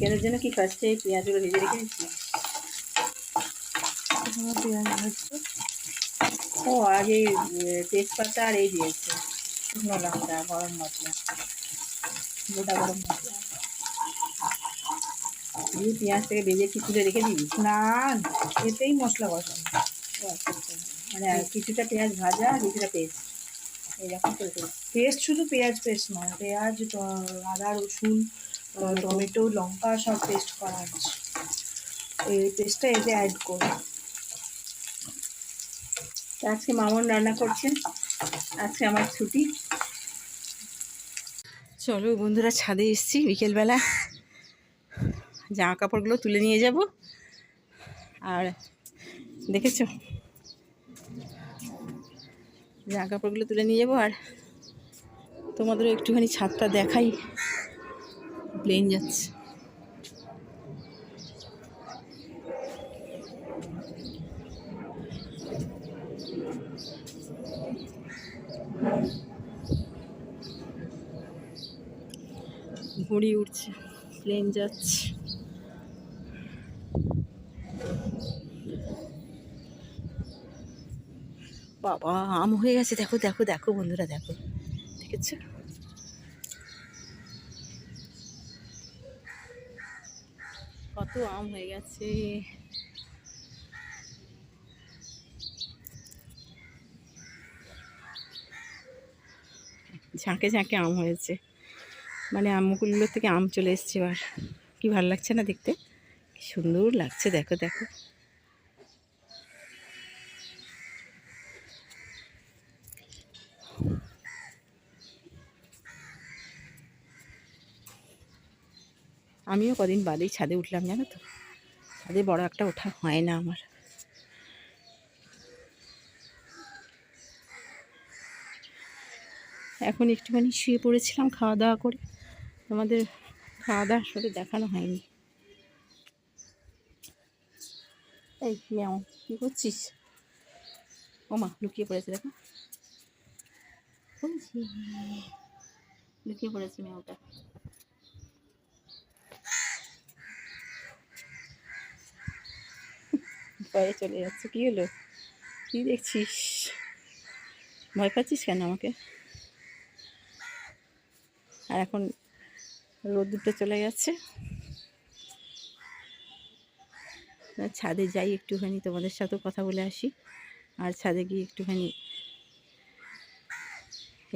চিকেনের জন্য কি ফার্স্টে পেঁয়াজগুলো ভেজে রেখে দিচ্ছি? পেঁয়াজ ও আগে তেজপাতা আর এই দিয়েছে। শুকনো লঙ্কা গরম মশলা। গোটা গরম মশলা। দিয়ে পেঁয়াজটাকে ভেজে তুলে রেখে দিবি? না এতেই মশলা বসানো। মানে কিছুটা পেঁয়াজ ভাজা কিছুটা পেস্ট এইরকম করে পেস্ট শুধু পেঁয়াজ পেস্ট নয়। পেঁয়াজ আদা রসুন টমেটো, লঙ্কা সব পেস্ট করা আছে। এই পেস্টটা এতে অ্যাড করব। আজকে মামন রান্না করছেন। আজকে আমার ছুটি। চলো বন্ধুরা, ছাদে এসেছি বিকেলবেলা। জামা কাপড়গুলো তুলে নিয়ে যাব। আর দেখেছ? জামা কাপড়গুলো তুলে নিয়ে যাব। আর তোমাদেরও একটুখানি ছাদটা দেখাই। প্লেন যাচ্ছে। ঘুড়ি উঠছে প্লেন যাচ্ছে। বাবা, আম হয়ে গেছে। দেখো দেখো দেখো বন্ধুরা, দেখো। দেখেছ? কত আম হয়ে গেছে। ঝাঁকে ঝাঁকে আম হয়েছে। মানে আমগুলো থেকে আম চলে এসছে এবার। কি ভালো লাগছে না দেখতে? সুন্দর লাগছে, দেখো দেখো। আমিও কদিন বাদেই ছাদে উঠলাম, জানো তো। ছাদে বড় একটা ওঠা হয় না আমার। এখন একটুখানি শুয়ে পড়েছিলাম খাওয়া দাওয়া করে। আমাদের খাওয়া দাওয়ার সাথে দেখানো হয়নি। এই ম্যাও, কী করছিস? ও মা, লুকিয়ে পড়েছে, দেখো। লুকিয়ে পড়েছে ম্যাওটা। ভয়ে চলে যাচ্ছে। কী হলো? কী দেখছিস? ভয় পাচ্ছিস কেন আমাকে? আর এখন রোদ্দুরটা চলে যাচ্ছে। ছাদে যাই একটুখানি, তোমাদের সাথেও কথা বলে আসি। আর ছাদে গিয়ে একটুখানি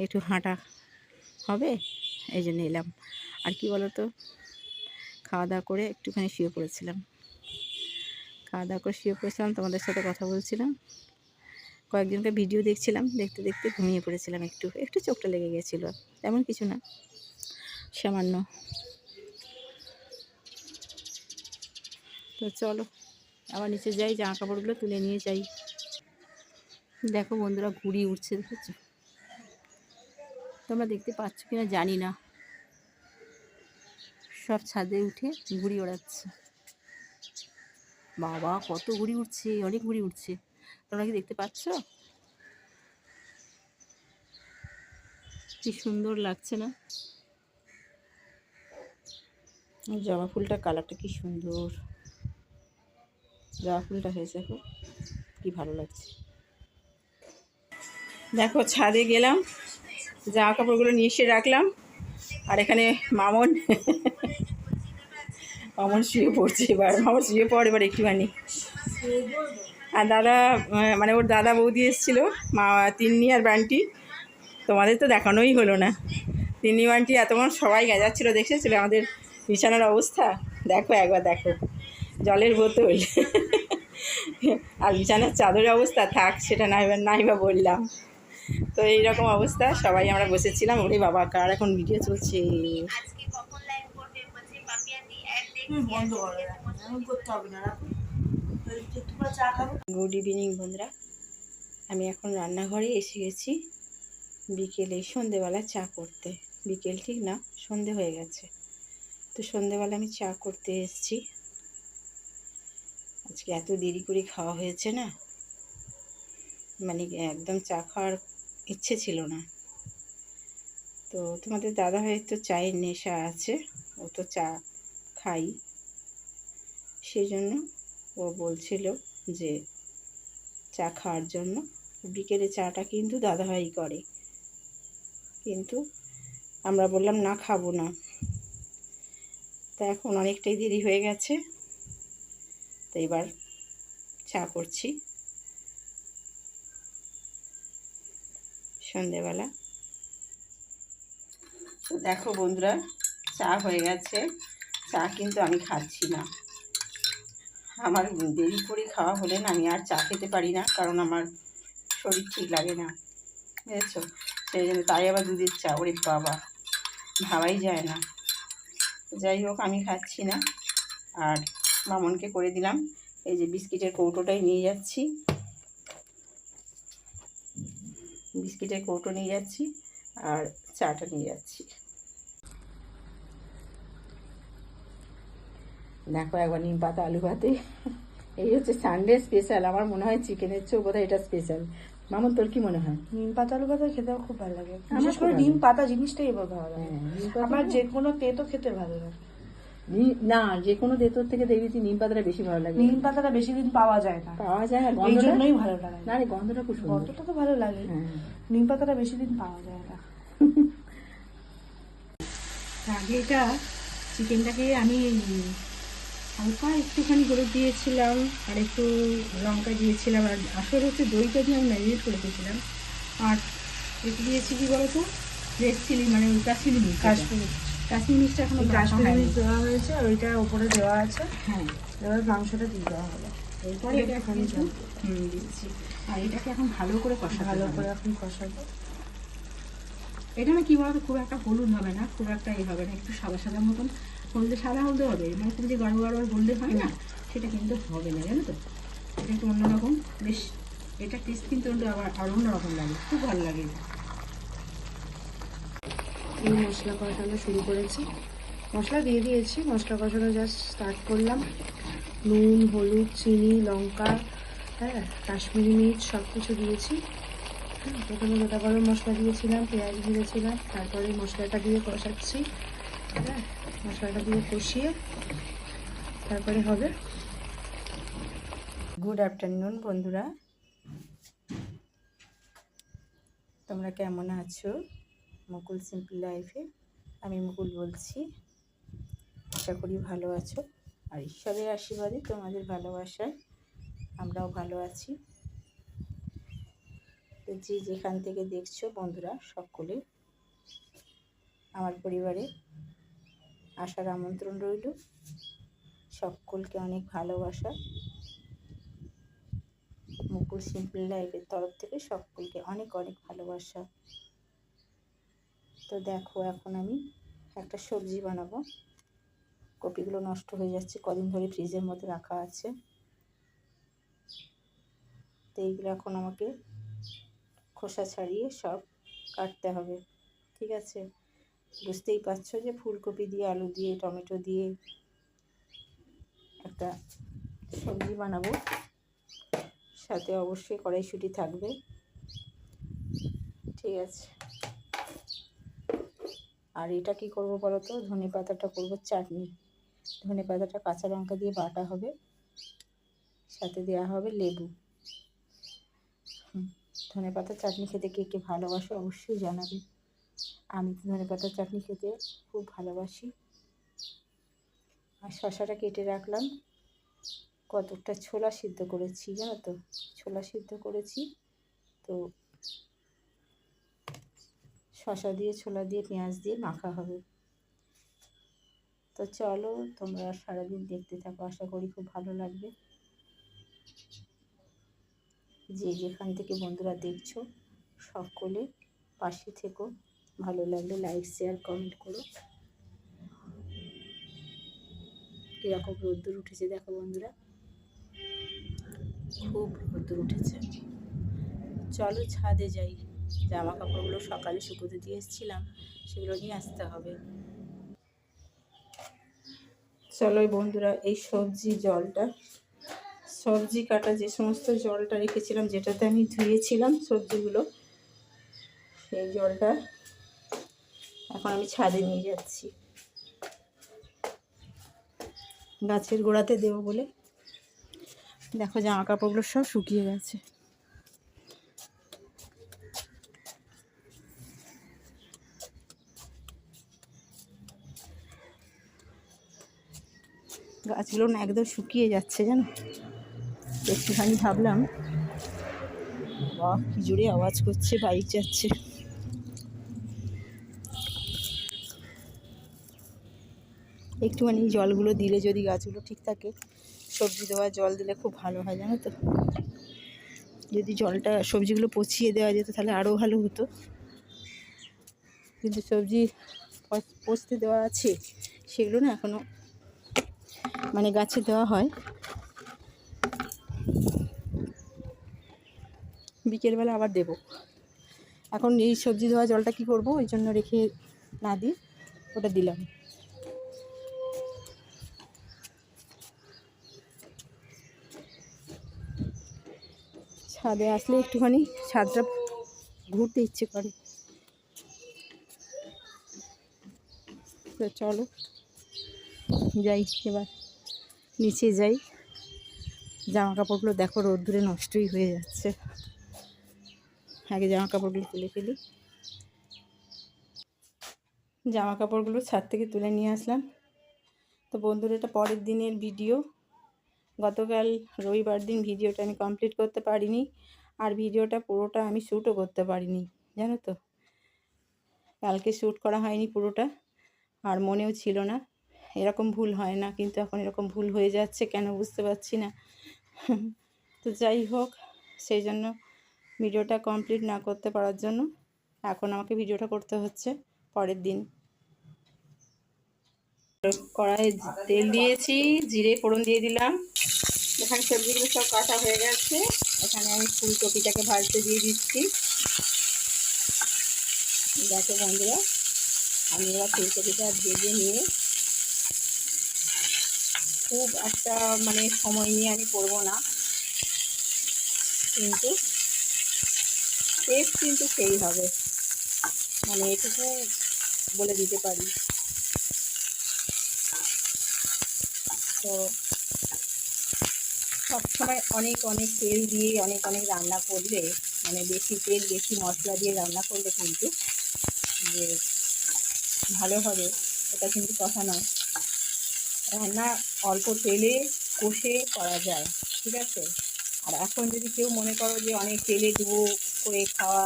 একটু হাঁটা হবে, এই জন্য এলাম। আর কি বলো তো খাওয়া দাওয়া করে একটুখানি শুয়ে পড়েছিলাম। খাওয়া দাওয়া করে শুয়ে পড়েছিলাম, তোমাদের সাথে কথা বলছিলাম। কয়েকজনকে ভিডিও দেখছিলাম, দেখতে দেখতে ঘুমিয়ে পড়েছিলাম একটু। একটু চোখটা লেগে গেছিল, তেমন কিছু না, সামান্য। তো চলো, আবার নিচে যাই জামা কাপড়গুলো তুলে নিয়ে যাই। দেখো বন্ধুরা, ঘুড়ি উঠছে দেখেছ? তোমরা দেখতে পাচ্ছ কিনা জানি না। সব ছাদে উঠে ঘুড়ি ওড়াচ্ছে। বাবা, কত ঘুড়ি উঠছে অনেক ঘুড়ি উঠছে তোমরা কি দেখতে পাচ্ছ? কি সুন্দর লাগছে না? জবা ফুলটার কালারটা কি সুন্দর। জবা ফুলটা হয়েছে দেখো, কি ভালো লাগছে। দেখো, ছাদে গেলাম, জামা কাপড়গুলো নিয়ে এসে রাখলাম। আর এখানে মামন মামন শুয়ে পড়ছে এবার। মামন শুয়ে পড় এবার একটুখানি। আর দাদা মানে ওর দাদা বৌদি এসেছিল, মা, তিন্নি আর বান্টি। তোমাদের তো দেখানোই হলো না। তিন্নি, বান্টি এতক্ষণ সবাই গেজাচ্ছিলো, দেখেছিল আমাদের বিছানার অবস্থা? দেখো, একবার দেখো। জলের বোতল। আর বিছানার চাদরের অবস্থা? থাক, সেটা নাই বা নাই বা বললাম। তো এইরকম অবস্থা, সবাই আমরা বসেছিলাম, ওরে বাবা, কার এখন ভিডিও চলছে? গুড ইভিনিং বন্ধুরা। আমি এখন রান্নাঘরে এসে গেছি। বিকেলে সন্ধেবেলা চা করতে। বিকেল ঠিক না, সন্ধে হয়ে গেছে। তো সন্ধেবেলা আমি চা করতে এসেছি। আজকে এত দেরি করে খাওয়া হয়েছে না। মানে একদম চা খাওয়ার ইচ্ছে ছিল না। তো তোমাদের দাদা ভাইয়ের তো চায়ের নেশা আছে। ও তো চা খাই। সেই জন্য ও বলছিল যে, চা খাওয়ার জন্য বিকেলে চাটা কিন্তু দাদাভাই করে। কিন্তু আমরা বললাম, না, খাব না। তা এখন অনেকটাই দেরি হয়ে গেছে। তো এবার চা করছি। সন্ধেবেলা তো দেখো বন্ধুরা, চা হয়ে গেছে। চা কিন্তু আমি খাচ্ছি না। আমার দেরি করে খাওয়া হলে না আমি আর চা খেতে পারি না, কারণ আমার শরীর ঠিক লাগে না। বুঝেছ? সেই জন্য তাই আবার দুধের চা, ওরে বাবা! ভাবাই যায় না। যাই হোক, আমি খাচ্ছি না। আর মামনকে করে দিলাম, এই যে বিস্কিটের কৌটোটাই নিয়ে যাচ্ছি। বিস্কিটের কৌটো নিয়ে যাচ্ছি, আর চাটা নিয়ে যাচ্ছি। দেখো একবার নিম পাতা আলু ভাতে এই হচ্ছে সানডে স্পেশাল আমার মনে হয় চিকেনের চেয়েও বোধহয় এটা স্পেশাল মামন তোর কি মনে হয়? নিম পাতা আলু পাতা খেতেও খুব ভালো লাগে। বিশেষ করে নিম পাতা জিনিসটাই এবার ভালো লাগে। হ্যাঁ, আমার যে কোনো তেতো খেতে ভালো লাগে। নি- যে কোনো দেতর থেকে দেখেছি নিম পাতাটা বেশি ভালো লাগে। নিম পাতাটা বেশি দিন পাওয়া যায় না। পাওয়া যায় না এই জন্যই ভালো লাগে। না রে গন্ধটা খুব সুন্দর। গন্ধটা তো ভালো লাগে। হ্যাঁ। নিম পাতাটা বেশি দিন পাওয়া যায় না। আগে এটা চিকেনটাকে আমি হালকা একটুখানি হলুদ দিয়েছিলাম আর একটু লঙ্কা দিয়েছিলাম। আর আসলে হচ্ছে দইটা দিয়ে আমি ম্যারিনেট করে দিয়েছিলাম আর একটু দিয়েছি কি বলতো? রেড চিলি মানে ওই কাশ্মীরি মির্চ কাশ্মীরি কাশ্মীরি মির্চটা এখন কাশ্মীরি মির্চ দেওয়া হয়েছে আর ওইটা উপরে দেওয়া আছে। হ্যাঁ। এবার মাংসটা দিয়ে দেওয়া হলো এরপরে এটা হুম দিচ্ছি আর এটাকে এখন ভালো করে কষা ভালো হবে। করে এখন কষাবো। এটা না কি বলতো? খুব একটা হলুদ হবে না খুব একটা ইয়ে হবে না একটু সাদা সাদা মতন। হলদে সাদা হলদে হবে। মানে খুব যে গাঢ় গাঢ় হলদে হয় না সেটা কিন্তু হবে না জানো তো? এটা একটু অন্যরকম। বেশ এটা টেস্ট কিন্তু আবার আর অন্যরকম লাগে। খুব ভালো লাগে। এই মশলা কষানো শুরু করেছি। মশলা দিয়ে দিয়েছি। মশলা কষানো জাস্ট স্টার্ট করলাম। নুন হলুদ চিনি লঙ্কা হ্যাঁ কাশ্মীরি মির্চ সব কিছু দিয়েছি। হ্যাঁ, প্রথমে গোটা গরম মশলা দিয়েছিলাম পেঁয়াজ দিয়েছিলাম তারপরে মশলাটা দিয়ে কষাচ্ছি। হ্যাঁ মশলাটা দিয়ে কষিয়ে তারপরে হবে। গুড আফটারনুন বন্ধুরা। তোমরা কেমন আছো? মুকুল সিম্পল লাইফে আমি মুকুল বলছি। আশা করি ভালো আছো। আর ঈশ্বরের আশীর্বাদে তোমাদের ভালোবাসায় আমরাও ভালো আছি। তো যে যেখান থেকে দেখছ বন্ধুরা, সকলে, আমার পরিবারে আসার আমন্ত্রণ রইল। সকলকে অনেক ভালোবাসা। মুকুল সিম্পল লাইফের তরফ থেকে সকলকে অনেক অনেক ভালোবাসা। তো দেখো, এখন আমি একটা সবজি বানাবো। কপিগুলো নষ্ট হয়ে যাচ্ছে, কদিন ধরে ফ্রিজের মধ্যে রাখা আছে। তো এইগুলো এখন আমাকে খোসা ছাড়িয়ে সব কাটতে হবে, ঠিক আছে? বুঝতেই পারছ যে ফুলকপি দিয়ে, আলু দিয়ে, টমেটো দিয়ে একটা সবজি বানাবো। সাথে অবশ্যই কড়াইশুঁটি থাকবে। ঠিক আছে। আর এটা কি করব বলো তো? ধনে পাতাটা করব চাটনি। ধনে পাতাটা কাঁচা লঙ্কা দিয়ে বাটা হবে। সাথে দেওয়া হবে লেবু। ধনে পাতা চাটনি খেতে কে কে ভালোবাসে অবশ্যই জানাবে। আমি ধনে পাতার চাটনি খেতে খুব ভালোবাসি। আর শশাটা কেটে রাখলাম। কতকটা ছোলা সিদ্ধ করেছি, জানো তো? ছোলা সিদ্ধ করেছি। তো শশা দিয়ে, ছোলা দিয়ে, পেঁয়াজ দিয়ে মাখা হবে। তো চলো, তোমরা সারাদিন দেখতে থাকো, আশা করি খুব ভালো লাগবে। যে যেখান থেকে বন্ধুরা দেখছ, সকলে পাশে থেকো। ভালো লাগলে লাইক শেয়ার কমেন্ট করো। কীরকম রোদ্দুর উঠেছে দেখো বন্ধুরা। খুব রোদ্দুর উঠেছে। চলো ছাদে যাই। জামা কাপড়গুলো সকালে শুকোতে দিয়ে এসেছিলাম, সেগুলো নিয়ে আসতে হবে। চলো বন্ধুরা, এই সবজি জলটা। সবজি কাটা যে সমস্ত জলটা রেখেছিলাম, যেটাতে আমি ধুয়েছিলাম সবজিগুলো, সেই জলটা এখন আমি ছাদে নিয়ে যাচ্ছি। গাছের গোড়াতে দেবো বলে। দেখো জামা কাপড়গুলো সব শুকিয়ে গেছে। গাছগুলো না একদম শুকিয়ে যাচ্ছে জানো? একটুখানি ভাবলাম, বাহ, কি জোরে আওয়াজ করছে, বাইক যাচ্ছে। একটুখানি জলগুলো দিলে যদি গাছগুলো ঠিক থাকে, সবজি দেওয়া, জল দিলে খুব ভালো হয়, জানো তো? যদি জলটা, সবজিগুলো পচিয়ে দেওয়া যেত তাহলে আরও ভালো হতো। কিন্তু সবজি পচ- পচতে দেওয়া আছে, সেগুলো না এখনও মানে গাছে দেওয়া হয়। বিকেলবেলা আবার দেবো। এখন এই সবজি দেওয়া জলটা কি করব? ওই জন্য রেখে না দিয়ে ওটা দিলাম। ছাদে আসলে একটুখানি ছাদটা ঘুরতে ইচ্ছে করে। চলো, যাই এবার, নিচে যাই। জামা কাপড়গুলো দেখো রোদ্দুরে নষ্টই হয়ে যাচ্ছে। আগে জামা কাপড়গুলো তুলে ফেলি। জামা কাপড়গুলো ছাদ থেকে তুলে নিয়ে আসলাম। তো বন্ধুরা, এটা পরের দিনের ভিডিও। গতকাল রবিবার দিন ভিডিওটা আমি কমপ্লিট করতে পারিনি আর ভিডিওটা পুরোটা আমি শ্যুটও করতে পারিনি, জানো তো? কালকে শ্যুট করা হয়নি পুরোটা আর মনেও ছিল না। এরকম ভুল হয় না, কিন্তু এখন এরকম ভুল হয়ে যাচ্ছে কেন বুঝতে পারছি না। তো যাই হোক, সেই জন্য ভিডিওটা কমপ্লিট না করতে পারার জন্য এখন আমাকে ভিডিওটা করতে হচ্ছে পরের দিন। কড়াইয়ে তেল দিয়েছি, জিরে, ফোড়ন দিয়ে দিলাম। এখানে সবজিগুলো সব কাটা হয়ে গেছে। এখানে আমি ফুলকপিটাকে ভাজতে দিয়ে দিচ্ছি। দেখো বন্ধুরা, আমি এবার ফুলকপিটা ভেজে নিয়ে খুব একটা মানে সময় নিয়ে আমি করব না। কিন্তু টেস্ট কিন্তু সেই হবে। মানে এটুকু বলে দিতে পারি। তো সবসময় অনেক অনেক তেল দিয়ে অনেক অনেক রান্না করলে মানে বেশি তেল, বেশি মশলা দিয়ে রান্না করলে কিন্তু যে ভালো হবে, এটা কিন্তু কথা নয়। রান্না অল্প তেলে কষে করা যায়, ঠিক আছে? আর এখন যদি কেউ মনে করো যে অনেক তেলে ডুবো করে খাওয়া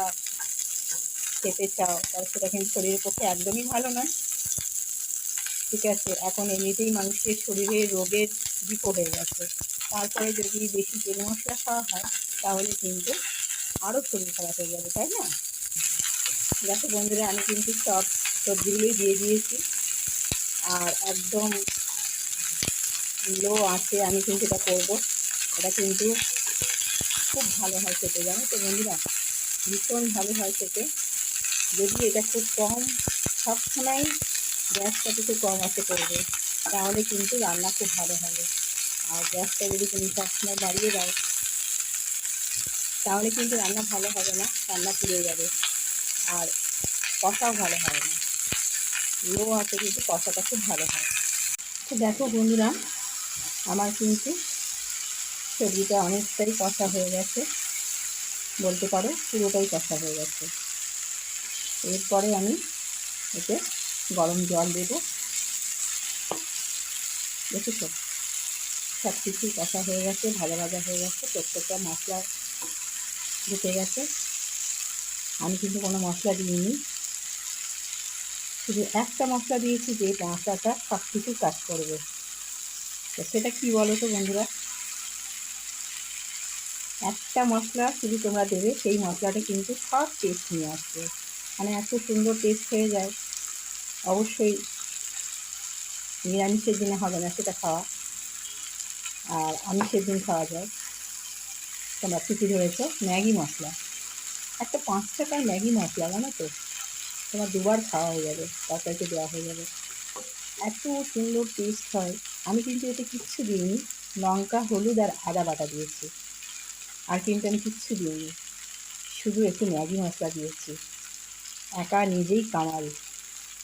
খেতে চাও, তাহলে সেটা কিন্তু শরীরের পক্ষে একদমই ভালো নয়। ঠিক আছে, এখন এমনিতেই মানুষের শরীরে রোগের বিপ হয়ে গেছে। তারপরে যদি বেশি তেল মশলা খাওয়া হয়, তাহলে কিন্তু আরও শরীর খারাপ হয়ে যাবে, তাই না? দেখো বন্ধুরা, আমি কিন্তু সব সবজিগুলোই দিয়ে দিয়েছি। আর একদম লো আছে, আমি কিন্তু এটা করব। এটা কিন্তু খুব ভালো হয় খেতে, জানো তো বন্ধুরা? ভীষণ ভালো হয় খেতে। যদি এটা খুব কম সবসময় গ্যাসটা একটু কম আছে করবে, তাহলে কিন্তু রান্না খুব ভালো হবে। আর গ্যাসটা যদি তুমি সবসময় বাড়িয়ে দাও, তাহলে কিন্তু রান্না ভালো হবে না, রান্না পুড়ে যাবে। আর কষাও ভালো হবে না। লো আছে কিন্তু কষাটা খুব ভালো হয়। তো দেখো বন্ধুরা, আমার কিন্তু সবজিটা অনেকটাই কষা হয়ে গেছে। বলতে পারো পুরোটাই কষা হয়ে গেছে। এরপরে আমি এতে গরম জল দেবো। দেখেছ? সব কিছু কষা হয়ে গেছে, ভাজা ভাজা হয়ে গেছে, প্রত্যেকটা মশলা ঢুকে গেছে। আমি কিন্তু কোনো মশলা দিইনি। শুধু একটা মশলা দিয়েছি যে মশলাটা সব কিছু কাজ করবে। তো সেটা কী বলো তো বন্ধুরা? একটা মশলা শুধু তোমরা দেবে, সেই মশলাটা কিন্তু সব টেস্ট নিয়ে আসবে। মানে এত সুন্দর টেস্ট হয়ে যায়। অবশ্যই নিরামিষের দিনে হবে না, সেটা খাওয়া। আর আমিষের দিন খাওয়া যায়। তোমরা ঠিকই ধরেছো, ম্যাগি মশলা। একটা পাঁচ টাকার ম্যাগি মশলা, জানো তো? তোমার দুবার খাওয়া হয়ে যাবে, তরকারিতে দেওয়া হয়ে যাবে। এত সুন্দর টেস্ট হয়। আমি কিন্তু এতে কিচ্ছু দিইনি। লঙ্কা, হলুদ আর আদা বাটা দিয়েছি। আর কিন্তু আমি কিচ্ছু দিইনি। শুধু একটু ম্যাগি মশলা দিয়েছি। একা নিজেই কামাল।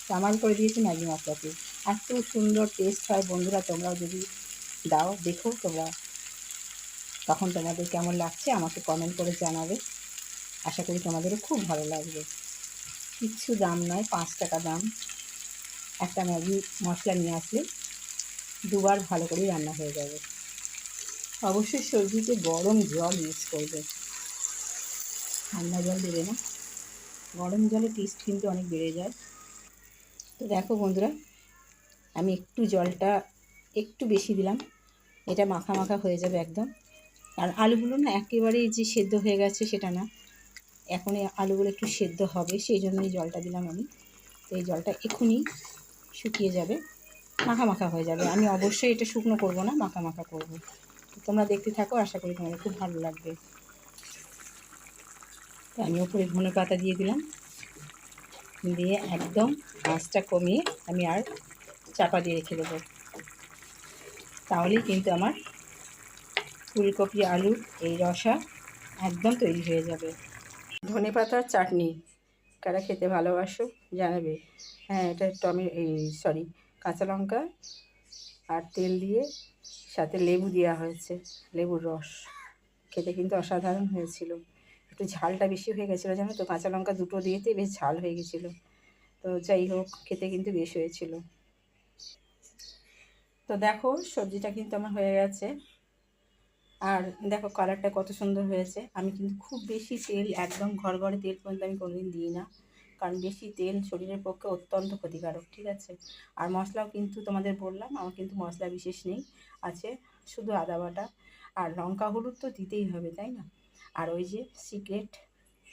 কামাল করে দিয়েছি ম্যাগি মশলাতে এত সুন্দর টেস্ট হয়। বন্ধুরা, তোমরাও যদি দাও, দেখো তোমরা তখন তোমাদের কেমন লাগছে, আমাকে কমেন্ট করে জানাবে। আশা করি তোমাদেরও খুব ভালো লাগবে। কিচ্ছু দাম নয়, পাঁচ টাকা দাম। একটা ম্যাগি মশলা নিয়ে আসলে দুবার ভালো করেই রান্না হয়ে যাবে। অবশ্যই সবজিতে গরম জল ইউজ করবে। ঠান্ডা জল দেবে না। গরম জলে টেস্ট কিন্তু অনেক বেড়ে যায়। তো দেখো বন্ধুরা, আমি একটু জলটা একটু বেশি দিলাম। এটা মাখা মাখা হয়ে যাবে একদম। আর আলুগুলো না একেবারেই যে সেদ্ধ হয়ে গেছে সেটা না। এখন এই আলুগুলো একটু সেদ্ধ হবে, সেই জন্যই জলটা দিলাম আমি। তো এই জলটা এক্ষুনি শুকিয়ে যাবে, মাখা মাখা হয়ে যাবে। আমি অবশ্যই এটা শুকনো করব না, মাখা মাখা করব। তোমরা দেখতে থাকো, আশা করি তোমাদের খুব ভালো লাগবে। তো আমি ওপরে ধনে পাতা দিয়ে দিলাম। দিয়ে একদম আঁচটা কমিয়ে আমি আর চাপা দিয়ে রেখে দেবো। তাহলেই কিন্তু আমার ফুলকপি, আলু, এই রসা একদম তৈরি হয়ে যাবে। ধনে পাতার চাটনি, কারা খেতে ভালোবাসো জানাবে। হ্যাঁ এটা টমে সরি কাঁচা লঙ্কা আর তেল দিয়ে সাথে লেবু দেওয়া হয়েছে, লেবুর রস। খেতে কিন্তু অসাধারণ হয়েছিল। একটু ঝালটা বেশি হয়ে গেছিল, জানো তো? কাঁচা লঙ্কা দুটো দিয়েতে বেশ ঝাল হয়ে গেছিল। তো যাই হোক, খেতে কিন্তু বেশ হয়েছিল। তো দেখো, সবজিটা কিন্তু আমার হয়ে গেছে। আর দেখো, কালারটা কত সুন্দর হয়েছে। আমি কিন্তু খুব বেশি তেল, একদম ঘর ঘরে তেল পর্যন্ত আমি কোনোদিন দিই না। কারণ বেশি তেল শরীরের পক্ষে অত্যন্ত ক্ষতিকারক, ঠিক আছে? আর মশলাও কিন্তু তোমাদের বললাম, আমার কিন্তু মশলা বিশেষ নেই। আছে শুধু আদা বাটা। আর লঙ্কা হলুদ তো দিতেই হবে, তাই না? আর ওই যে সিক্রেট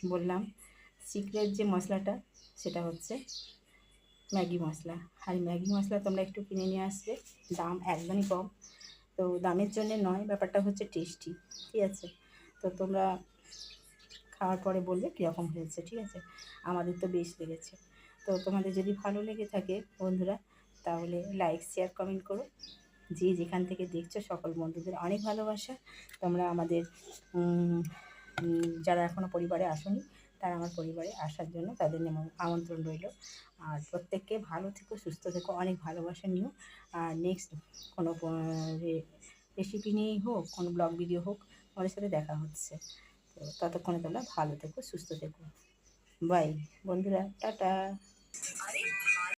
বললাম, সিক্রেট যে মশলাটা, সেটা হচ্ছে ম্যাগি মশলা। আর ম্যাগি মশলা তোমরা একটু কিনে নিয়ে আসবে, দাম একদমই কম। তো দামের জন্যে নয়, ব্যাপারটা হচ্ছে টেস্টি, ঠিক আছে? তো তোমরা খাওয়ার পরে বলবে কীরকম হয়েছে, ঠিক আছে? আমাদের তো বেশ লেগেছে। তো তোমাদের যদি ভালো লেগে থাকে বন্ধুরা, তাহলে লাইক শেয়ার কমেন্ট করো। যে যেখান থেকে দেখছ সকল বন্ধুদের অনেক ভালোবাসা। তোমরা আমাদের যারা এখনও পরিবারে আসনি, তারা আমার পরিবারে আসার জন্য তাদের আমন্ত্রণ রইল। আর প্রত্যেককে ভালো থেকো, সুস্থ থেকো, অনেক ভালোবাসা নিও। আর নেক্সট কোনো রেসিপি নিয়েই হোক, কোনো ব্লগ ভিডিও হোক আমাদের সাথে দেখা হচ্ছে। তো ততক্ষণে তোমরা ভালো থেকো, সুস্থ থেকো। বাই বন্ধুরা, টাটা।